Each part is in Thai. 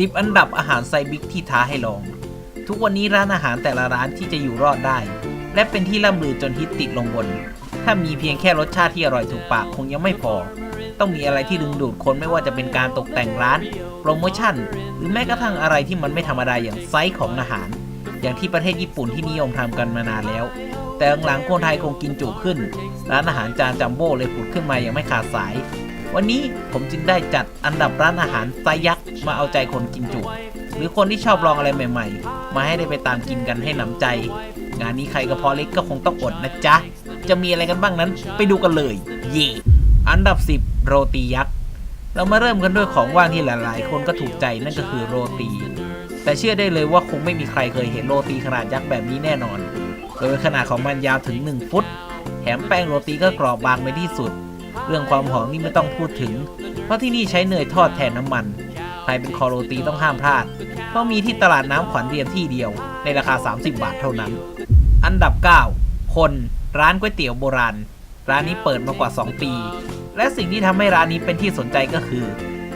10 อันดับอาหารไซบิ๊กที่ท้าให้ลอง ทุกวันนี้ร้านอาหารแต่ละร้านที่จะอยู่รอดได้ และเป็นที่ล่ำลือจนฮิตติดลงบน ถ้ามีเพียงแค่รสชาติที่อร่อยถูกปากคงยังไม่พอ ต้องมีอะไรที่ดึงดูดคนไม่ว่าจะเป็นการตกแต่งร้าน โปรโมชั่น หรือแม้กระทั่งอะไรที่มันไม่ธรรมดาอย่างไซส์ของอาหาร อย่างที่ประเทศญี่ปุ่นที่นิยมทำกันมานานแล้วแต่หลังๆคนไทยคงกินจุขึ้น ร้านอาหารจานจัมโบ้เลยผุดขึ้นมาอย่างไม่ขาดสาย วันนี้ผมจึงได้จัดอันดับร้านอาหารไซส์ยักษ์มาเอาใจคนกินจุ หรือคนที่ชอบลองอะไรใหม่ ๆ มาให้ได้ไปตามกินกันให้หนำใจ งานนี้ใครกระเพาะเล็กก็คงต้องอดนะจ๊ะ จะมีอะไรกันบ้างนั้นไปดูกันเลย เย่อันดับ 10 โรตียักษ์เรามาเริ่มกันด้วยของว่างที่หลาย ๆ คนก็ถูกใจนั่นก็คือโรตี แต่เชื่อได้เลยว่าคงไม่มีใครเคยเห็นโรตีขนาดยักษ์แบบนี้แน่นอน โดยขนาดของมันยาวถึง 1 ฟุต แถมแป้งโรตีก็กรอบบางไปที่สุด เรื่องความหอมนี่ไม่ต้องพูดถึง เพราะที่นี่ใช้เนยทอดแทนน้ำมันใครเป็นคอโรตีต้องห้ามพลาด เพราะมีที่ตลาดน้ำขวัญเรียมที่เดียว ในราคา 30 บาทเท่านั้น อันดับ 9 คนร้านก๋วยเตี๋ยวโบราณ ร้านนี้เปิดมากว่า 2 ปี และสิ่งที่ทำให้ร้านนี้เป็นที่สนใจก็คือ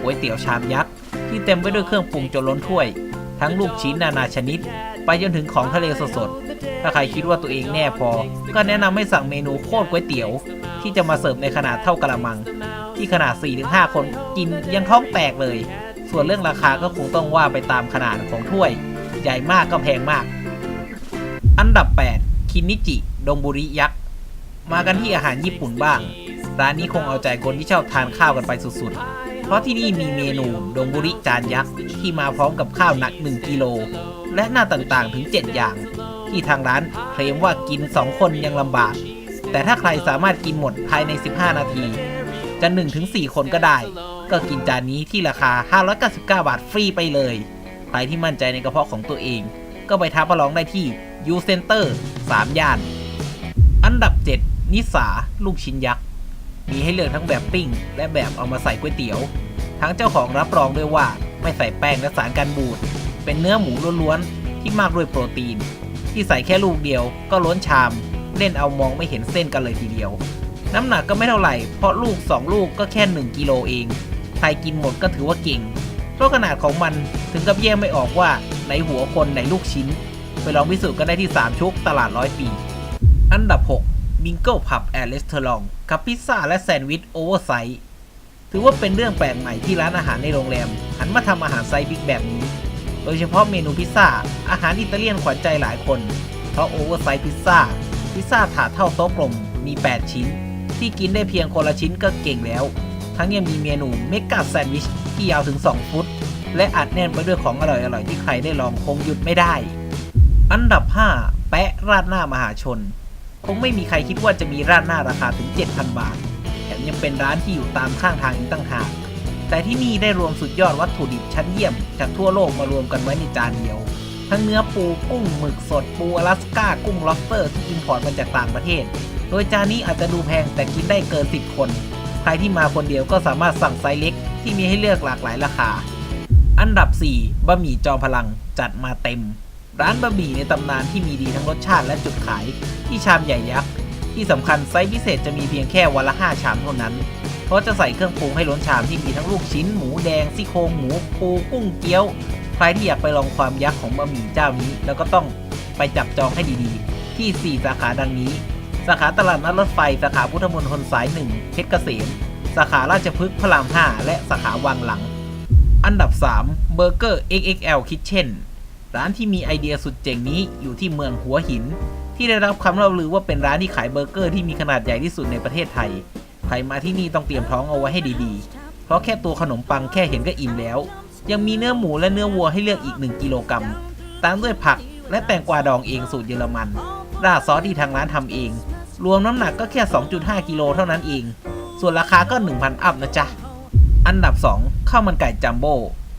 ก๋วยเตี๋ยวชามยักษ์ที่เต็มไปด้วยเครื่องปรุงจนล้นถ้วย ทั้งลูกชิ้นนานาชนิด ไปจนถึงของทะเลสดๆถ้าใครคิดว่าตัวเองแน่พอ ก็แนะนำให้สั่งเมนูโคตรก๋วยเตี๋ยว ที่จะมาเสิร์ฟในขนาดเท่ากระมัง ที่ขนาด 4-5 คนกินยังท้องแตกเลย ส่วนเรื่องราคาก็คงต้องว่าไปตามขนาดของถ้วย ใหญ่มากก็แพงมาก อันดับ 8 คินิจิดงบุริยักษ์มากันที่อาหารญี่ปุ่นบ้าง ร้านนี้คงเอาใจคนที่ชอบทานข้าวกันไปสุดๆ เพราะที่นี่มีเมนูดงบุริจานยักษ์ที่มาพร้อมกับข้าวหนัก 1 กิโล และหน้าต่างๆถึง 7 อย่าง ที่ทางร้านเคลมว่ากิน 2 คนยังลำบาก แต่ถ้าใครสามารถกินหมดภายใน 15 นาที จะ 1-4 คนก็ได้ ก็กินจานนี้ที่ราคา 599 บาทฟรีไปเลย ใครที่มั่นใจในกระเพาะของตัวเอง ก็ไปท้าประลองได้ที่ U Center 3ย่าน อันดับ 7 นิสาลูกชิ้นยักษ์ มีให้เลือกทั้งแบบปิ้ง และแบบเอามาใส่ก๋วยเตี๋ยว ทั้งเจ้าของรับรองด้วยว่าไม่ใส่แป้งและสารกันบูด เป็นเนื้อหมูล้วนๆที่มากด้วยโปรตีน ที่ใส่แค่ลูกเดียวก็ล้นชาม เล่นเอามองไม่เห็นเส้นกันเลยทีเดียว น้ำหนักก็ไม่เท่าไหร่ เพราะลูก 2 ลูกก็แค่ 1 กิโลเอง ใครกินหมดก็ถือว่าเก่ง เพราะขนาดของมันถึงกับแยกไม่ออกว่าไหนหัวคนไหนลูกชิ้น ไปลองพิสูจน์กันได้ที่ 3 ชุกตลาดร้อยปี อันดับ6บิงเกิลผับแอร์เลสเทอรองกับพิซซ่าและแซนด์วิชโอเวอร์ไซส์ถือว่าเป็นเรื่องแปลกใหม่ที่ร้านอาหารในโรงแรม หันมาทำอาหารไซส์บิ๊กแบบนี้ โดยเฉพาะเมนูพิซซ่าอาหารอิตาเลียนขวัญใจหลายคน เพราะโอเวอร์ไซส์พิซซ่า พิซซ่าถาดเท่าโต๊ะกลมมี 8 ชิ้น ที่กินได้เพียงคนละชิ้นก็เก่งแล้ว ทั้งยังมีเมนูเมกาแซนด์วิชที่ยาวถึง 2 ฟุต และอัดแน่นไปด้วยของอร่อยๆ ที่ใครได้ลองคงหยุดไม่ได้ อันดับ 5 แปะราดหน้ามหาชน คงไม่มีใครคิดว่าจะมีราดหน้าราคาถึง 7,000 บาท แถมยังเป็นร้านที่อยู่ตามข้างทางอีกตั้งหากแต่ที่นี่ได้รวมสุดยอดวัตถุดิบชั้นเยี่ยมจากทั่วโลกมารวมกันไว้ในจานเดียว ทั้งเนื้อปูกุ้งหมึกสดปูอลาสก้ากุ้งล็อบสเตอร์ที่อิมพอร์ตมาจากต่างประเทศ โดยจานนี้อาจจะดูแพงแต่กินได้เกิน 10 คน ใครที่มาคนเดียวก็สามารถสั่งไซส์เล็ก ที่มีให้เลือกหลากหลายราคา อันดับ 4บะหมี่จอมพลังจัดมาเต็ม ร้านบะหมี่ในตำนานที่มีดีทั้งรสชาติและจุดขาย ที่ชามใหญ่ยักษ์ที่สำคัญไซส์พิเศษจะมีเพียงแค่วันละ 5 ชามเท่านั้นเพราะจะใส่เครื่องปรุงให้ล้นชามที่มีทั้งลูกชิ้น หมูแดงซี่โครงหมูปูกุ้งเกี๊ยว ใครที่อยากไปลองความยักษ์ของบะหมี่เจ้านี้ แล้วก็ต้องไปจับจองให้ดีๆ ที่ 4 สาขาดังนี้ สาขาตลาดนัดรถไฟ สาขาพุทธมณฑลสาย 1 เพชรเกษม สาขาราชพฤกษ์พระราม 5 และสาขาวังหลัง อันดับ3 Burger XXL Kitchen ร้านที่มีไอเดียสุดเจ๋งนี้อยู่ที่เมืองหัวหิน ที่ได้รับคำเล่าลือว่าเป็นร้านที่ขายเบอร์เกอร์ที่มีขนาดใหญ่ที่สุดในประเทศไทย ใครมาที่นี่ต้องเตรียมท้องเอาไว้ให้ดีๆ เพราะแค่ตัวขนมปังแค่เห็นก็อิ่มแล้ว ยังมีเนื้อหมูและเนื้อวัวให้เลือกอีก 1 กิโลกรัมตามด้วยผักและแตงกวาดองเองสูตรเยอรมันราดซอสที่ทางร้านทำเอง รวมน้ำหนักก็แค่ 2.5 กิโลเท่านั้นเอง ส่วนราคาก็ 1,000 อัพนะจ๊ะ อันดับ 2ข้าวมันไก่จัมโบ้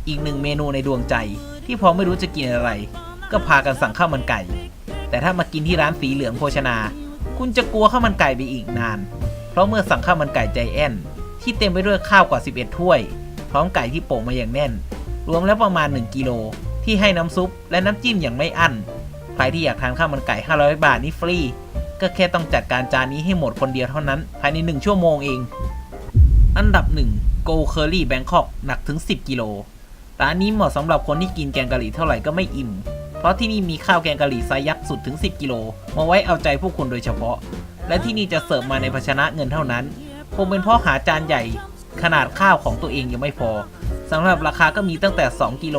อีกหนึ่งเมนูในดวงใจ ที่พอไม่รู้จะกินอะไร ก็พากันสั่งข้าวมันไก่ แต่ถ้ามากินที่ร้านสีเหลืองโภชนา คุณจะกลัวข้าวมันไก่ไปอีกนาน เพราะเมื่อสั่งข้าวมันไก่ใจแอนที่เต็มไปด้วยข้าวกว่า 11 ถ้วย พร้อมไก่ที่โปะมาอย่างแน่น รวมแล้วประมาณ 1 กิโล ที่ให้น้ำซุปและน้ำจิ้มอย่างไม่อั้น ใครที่อยากทานข้าวมันไก่ 500 บาทนี่ฟรี ก็แค่ต้องจัดการจานนี้ให้หมดคนเดียวเท่านั้น ภายใน 1 ชั่วโมงเอง อันดับ1 Go Curry Bangkok หนักถึง 10 กิโล ร้านนี้เหมาะสำหรับคนที่กินแกงกะหรี่เท่าไหร่ก็ไม่อิ่ม เพราะที่นี่มีข้าวแกงกะหรี่ไซส์ยักษ์สุดถึง 10 กิโล มาไว้เอาใจพวกคุณโดยเฉพาะ และที่นี่จะเสิร์ฟมาในภาชนะเงินเท่านั้นคงเป็นเพราะหาจานใหญ่ ขนาดข้าวของตัวเองยังไม่พอ สำหรับราคาก็มีตั้งแต่ 2กิโล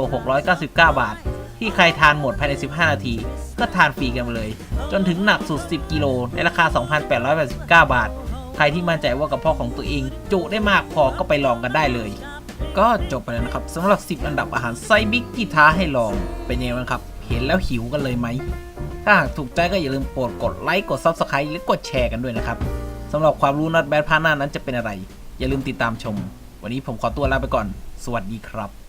699 บาท ที่ใครทานหมดภายใน 15 นาที ก็ทานฟรีกันไปเลย จนถึงหนักสุด 10 กิโลในราคา 2,889 บาท ใครที่มั่นใจว่ากระเพาะของตัวเอง จุได้มากพอก็ไปลองกันได้เลย ก็จบไปแล้วนะครับสำหรับ 10 อันดับอาหารไซส์บิ๊กที่ท้าให้ลองเป็นยังไงบ้างครับ เห็นแล้วหิวกันเลยไหมถ้าหากถูกใจก็อย่าลืมโปรดกดไลค์กด Subscribe หรือกดแชร์กันด้วยนะครับสำหรับความรู้นัดแบทพาร์หน้านั้นจะเป็นอะไร อย่าลืมติดตามชม วันนี้ผมขอตัวลาไปก่อน สวัสดีครับ